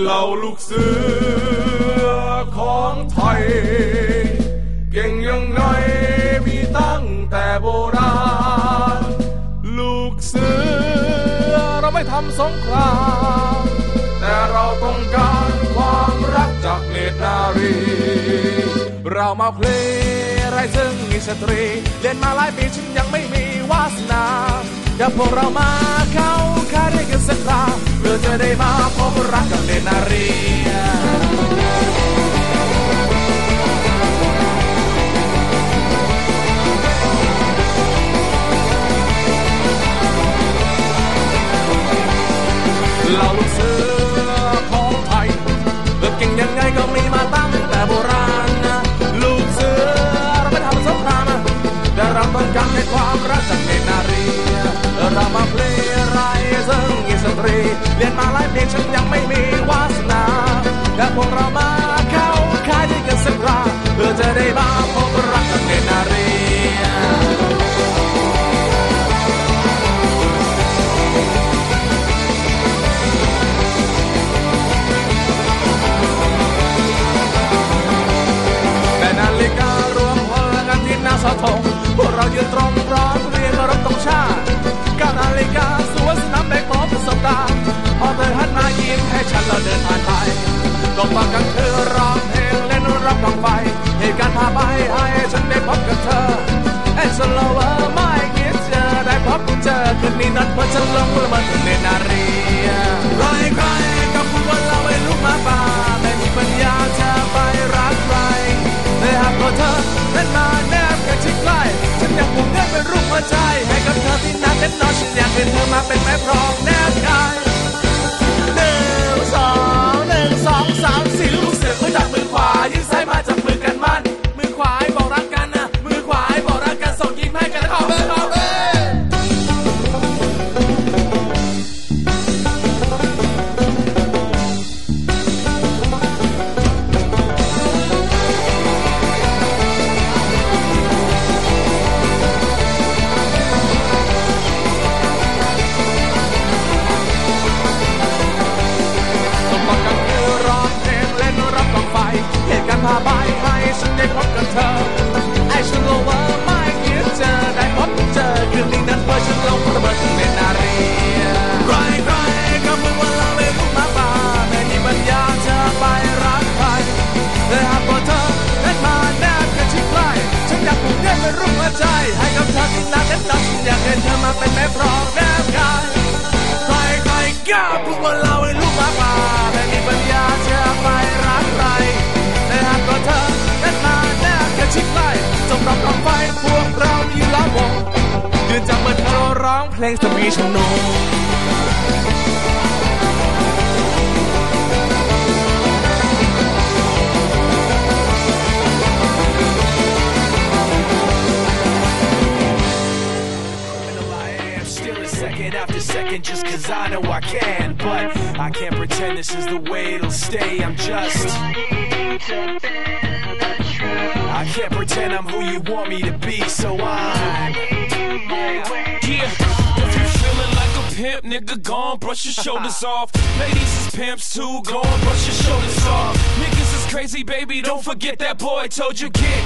เหล่าลูกเสือของไทย เก่งยังไงมีตั้งแต่โบราณลูกเสือเราไม่ทำสงคราม แต่เราต้องการความรักจากเนตรนารี เรามาเพลงไรซึ่งมีสตรี เล่นมาหลายปีฉันยังไม่มีวาสนาแต่พวกเรามาเข้าคาเรียกันสักคราอจะได้มาพบรักกับเนนารีเราลูกเสือของไทยเก่งยังไงก็มีมาตั้งแต่โบราณลูกเสือเราไม่ทำสงครามแต่เราต้องกรรมในความนัดพ่าฉันลงประมาณเนนาเรียลอยใครกับคุณว่าเราไม่รู้มาป่า place to still a second after second just cause I know I can. But I can't pretend this is the way it'll stay. I'm just. I can't pretend I'm who you want me to be, so I'm pimp, nigga, gone, brush your shoulders off. Ladies is pimps too, gone, brush your shoulders off. Niggas is crazy, baby, don't forget that boy told you get,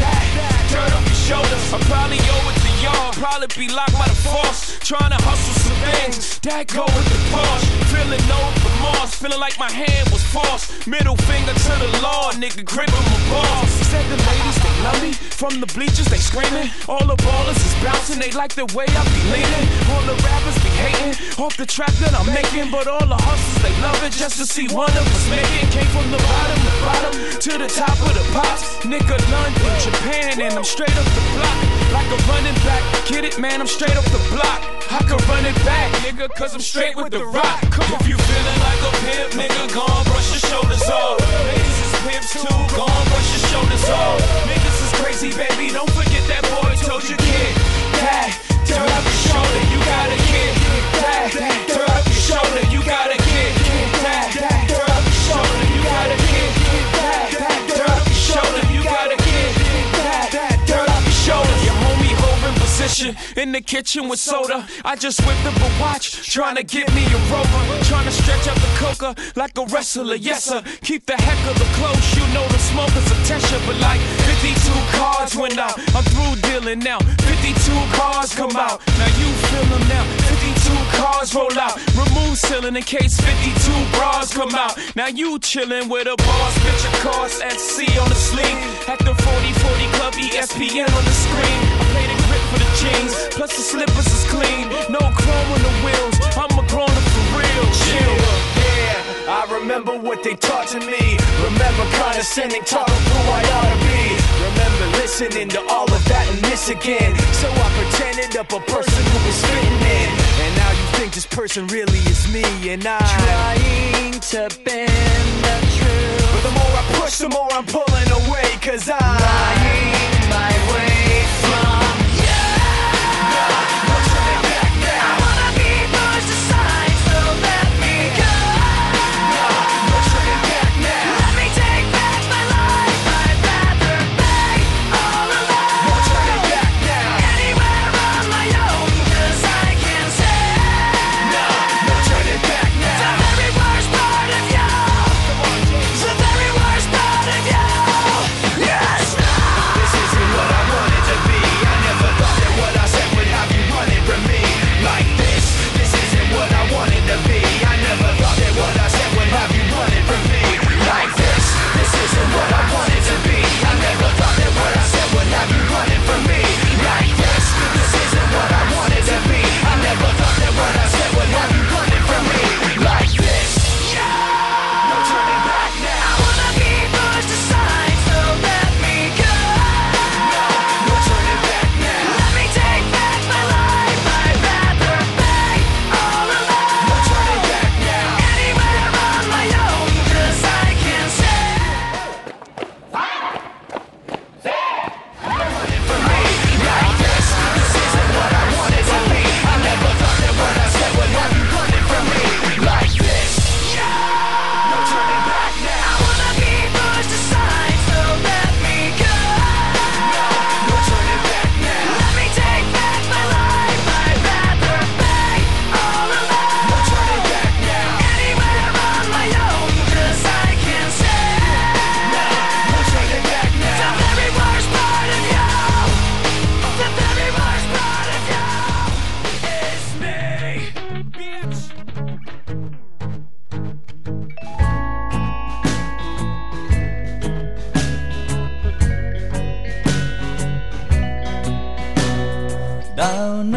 that dirt on your shoulders. I probably over to y'all, probably be locked by the force, trying to hustle some things that go with the boss. Feeling no remorse, feeling like my hand was forced. Middle finger to the law, nigga, gripping my balls. Said the ladies they love me, from the bleachers they screaming. All the ballers is bouncing, they like the way I be leaning. All the rappers be hating, off the track that I'm making, but all the hustlers they love it just to see one of us make it. Came from the bottom, the bottom to the top of the pops, nigga. London, Japan, and I'm straight up the block like a running back. Get it, man? I'm straight off the block. I can run it back, nigga, cause I'm straight with the rock. Come If you feeling like a pimp, nigga, gon' brush your shoulders off. Ladies is pimps too, gon' brush your shoulders off. Niggas is crazy, baby, don't forget that boy told you kid. in the kitchen with soda. I just whipped up a watch, trying to get me a rover. Trying to stretch out the coca like a wrestler, yes sir. Keep the heck of the close, you know the smoke is a tension. But like 52 cards went out, I'm through dealing now. 52 cards come out, now you feel them now cars roll out. Remove ceiling in case 52 bras come out. Now you chillin' with a boss, bitch, of course, at sea on the sling. At the 4040 Club, ESPN on the screen. I played a grip for the jeans, plus the slippers is clean. No chrome on the wheels, I'm a grown up for real. Chill. Yeah, I remember what they taught to me. Remember condescending, taught them who I ought to be. Remember listening to all of that and this again. So I pretended up a person who was fitting in this person really is me, and I'm trying to bend the truth. But the more I push, the more I'm pulling away, cause I'm lying.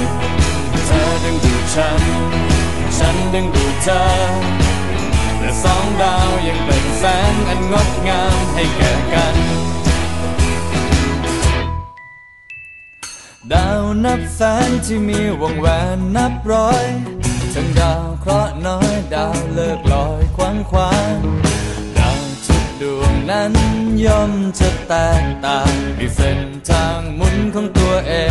งฉันฉันดึงดูดเธอและสองดาวยังเป็นแสงอันงดงามให้แก่กัน ดาวนับแสนที่มีวงแหวนนับร้อยทั้งดาวเคราะห์น้อยดาวเลิกลอยควงคว้าง ดาวทุกดวงนั้นย่อมจะแตกต่างมีเส้นทางหมุนของตัวเอง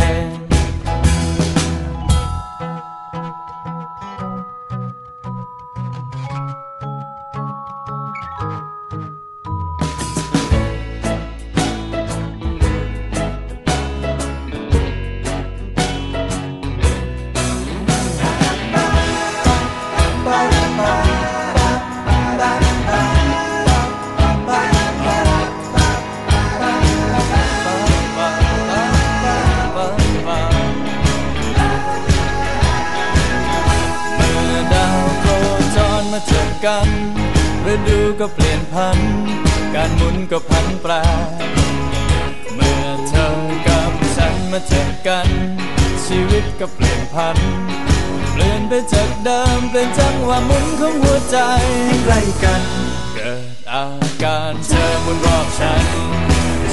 กันฤดูก็เปลี่ยนพัน การหมุนก็พันแปร เมื่อเธอกับฉันมาเจอกัน ชีวิตก็เปลี่ยนพัน เปลี่ยนไปจากเดิม เป็นจังหวะหมุนของหัวใจใกล้กัน เกิดอาการเธอมุนรอบฉัน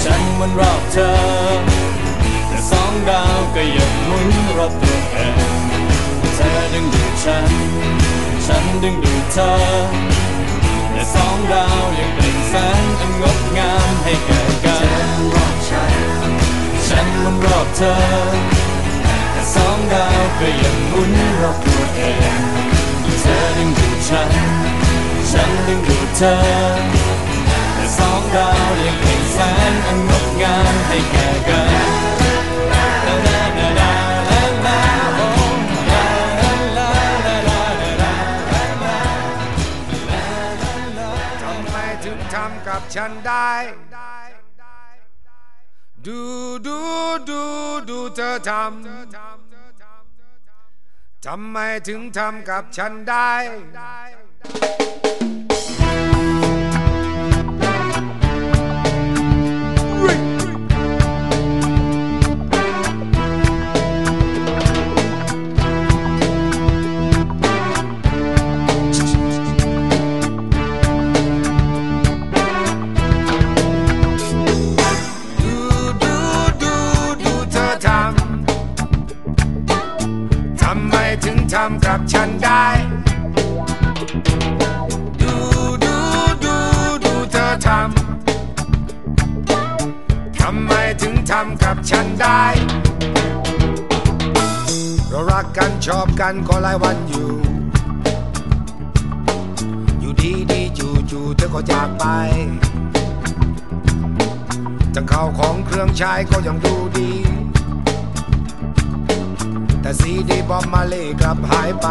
ฉันมุนรอบเธอ แต่สองดาวก็ยังหมุนรอบตัวเองธอดึงดูดฉัน ฉันดึงดูดเธอและสองดาวยังเป็นแสงอันงดงามให้แก่กันเธอรอบฉันฉันมันรอบเธอแต่สองดาวก็ยังหมุนรอบตัวเองเธอดึงดูดฉัน ฉันดึงดูดเธอแต่สองดาวยังเป็นแสงอันงดงามให้แก่กันฉันได้ดูดูดูดูเธอทำทำไมถึงทำกับฉันได้ไถึงทำกับฉันได้ดูดูดูดูเธอทำทำไมถึงทำกับฉันได้ เรารักกันชอบกันก็หลายวันอยู่ อยู่ดีดีจูจูเธอก็จากไปจังเข้าของเครื่องใช้ก็ยังดูดีแต่ซีดีบอมมาเล่กลับหายไป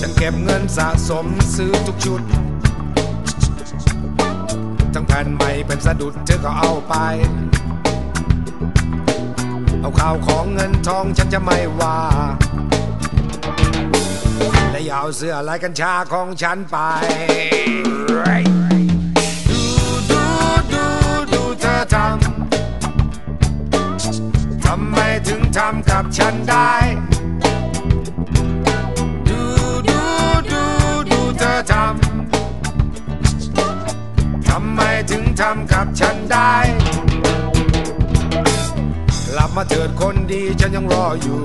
ฉันเก็บเงินสะสมซื้อทุกชุด ทั้งแผ่นใหม่เป็นสะดุดเธอก็เอาไป เอาข่าวของเงินทองฉันจะไม่ว่า และอย่าเอาเสื้อลายกัญชาของฉันไปทำไมถึงทำกับฉันได้ ดู ดู ดู ดู เธอทำ ทำไมถึงทำกับฉันได้ กลับมาเถิดคนดีฉันยังรออยู่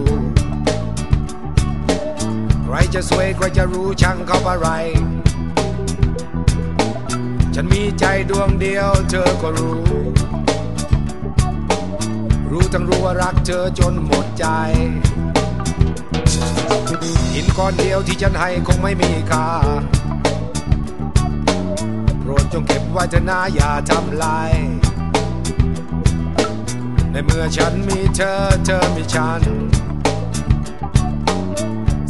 ใครจะสวยใครจะรู้ช่างเขาอะไร ฉันมีใจดวงเดียว เธอก็รู้รู้ทั้งรู้ว่ารักเธอจนหมดใจ หินก้อนเดียวที่ฉันให้คงไม่มีค่า โปรดจงเก็บไว้เถอะนะอย่าทำลาย ในเมื่อฉันมีเธอเธอมีฉัน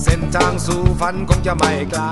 เส้นทางสู่ฝันคงจะไม่ไกล